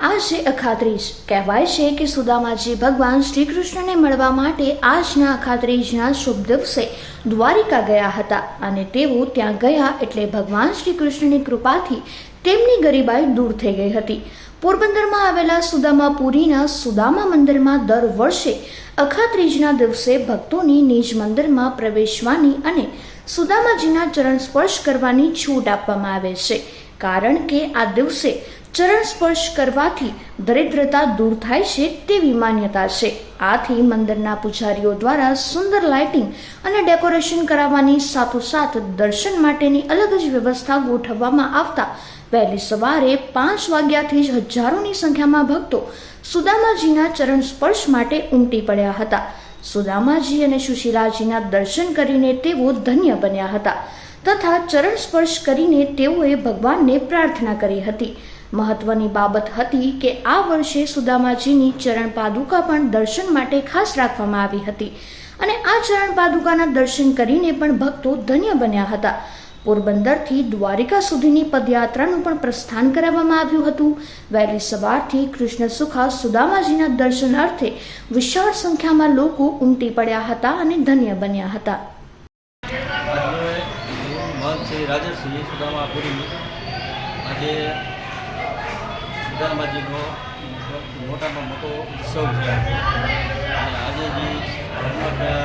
આ છે અખાત્રીજ કહેવાય છે કે સુદામાજી ભગવાન શ્રી કૃષ્ણને મળવા માટે આજના અખાત્રીજના શુભ દિવસે દ્વારિકા ગયા હતા અને તેઓ ત્યાં ગયા એટલે ભગવાન શ્રી કૃષ્ણની કૃપાથી તેમની ગરીબાઈ દૂર થઈ ગઈ હતી. પોરબંદરમાં આવેલા સુદામાપુરીના સુદામા મંદિરમાં દર વર્ષે અખાત્રીજના દિવસે ભક્તોની નિજ મંદિરમાં પ્રવેશવાની અને સુદામાજીના ચરણ સ્પર્શ કરવાની છૂટ આપવામાં આવે છે. કારણ કે આ દિવસે ચરણ સ્પર્શ કરવાથી દરિદ્રતા દૂર થાય છે તેવી માન્યતા છે. આથી મંદિરના પૂજારીઓ દ્વારા સુંદર લાઇટિંગ અને ડેકોરેશન કરાવવાની સાથોસાથ દર્શન માટેની અલગ જ વ્યવસ્થા ગોઠવવામાં આવતા વહેલી સવારે પાંચ વાગ્યાથી જ હજારોની સંખ્યામાં ભક્તો સુદામાજીના ચરણ સ્પર્શ માટે ઉમટી પડ્યા હતા. સુદામાજી અને સુશીલાજીના દર્શન કરીને તેઓ ધન્ય બન્યા હતા તથા ચરણ સ્પર્શ કરીને તેઓએ ભગવાનને પ્રાર્થના કરી હતી. મહત્વની બાબત હતી કે આ વર્ષે સુદામાજીની ચરણ પાદુકા પણ દર્શન માટે ખાસ રાખવામાં આવી હતી. અને આ ચરણ પાદુકાના દર્શન કરીને પણ ભક્તો ધન્ય બન્યા હતા. પોરબંદરથી દ્વારિકા સુધીની પદયાત્રાનું પણ પ્રસ્થાન કરાવવામાં આવ્યું હતું. વહેલી સવારથી કૃષ્ણ સુખા સુદામાજીના દર્શન અર્થે વિશાળ સંખ્યામાં લોકો ઉમટી પડ્યા હતા અને ધન્ય બન્યા હતા. આજે સુદામાજીનો મોટામાં મોટો ઉત્સવ છે. અને આજે જે ધર્મના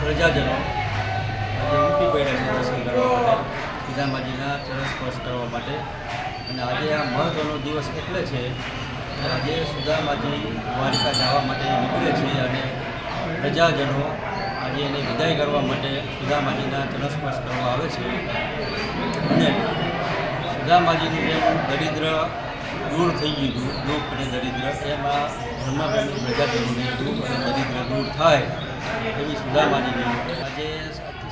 પ્રજાજનો આજે ઉમટી પડ્યા છે દર્શન કરવા માટે સુદામાજીના ચરણ સ્પર્શ કરવા માટે. અને આજે આ મહત્ત્વનો દિવસ એટલે છે કે આજે સુદામાજી દ્વારિકા જવા માટે નીકળે છે અને પ્રજાજનો આજે એને વિદાય કરવા માટે સુદામાજીના ચરણ સ્પર્શ કરવા આવે છે. અને સુદામાજીનું જેમ દરિદ્ર દૂર થઈ ગયું હતું. દુઃખ અને દરિદ્ર. એમાં ધર્મપ્રેમી પ્રજાજનોને દુઃખ અને દરિદ્ર દૂર થાય એવી સુદામાજીની આજે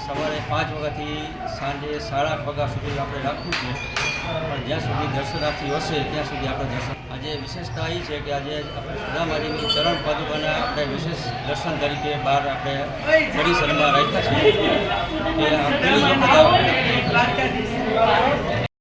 સવારે પાંચ વાગ્યાથી સાંજે સાડા આઠ વાગ્યા સુધી આપણે રાખવું છે. પણ જ્યાં સુધી દર્શનાર્થી હશે, ત્યાં સુધી આપણે દર્શન આજે વિશેષતા એ છે કે આજે આપણે સુદામાજીની ચરણ પાદુકાના આપણે વિશેષ દર્શન તરીકે બહાર આપણે પરિસરમાં રાખ્યા છીએ. કે આ પહેલી વખત આપણે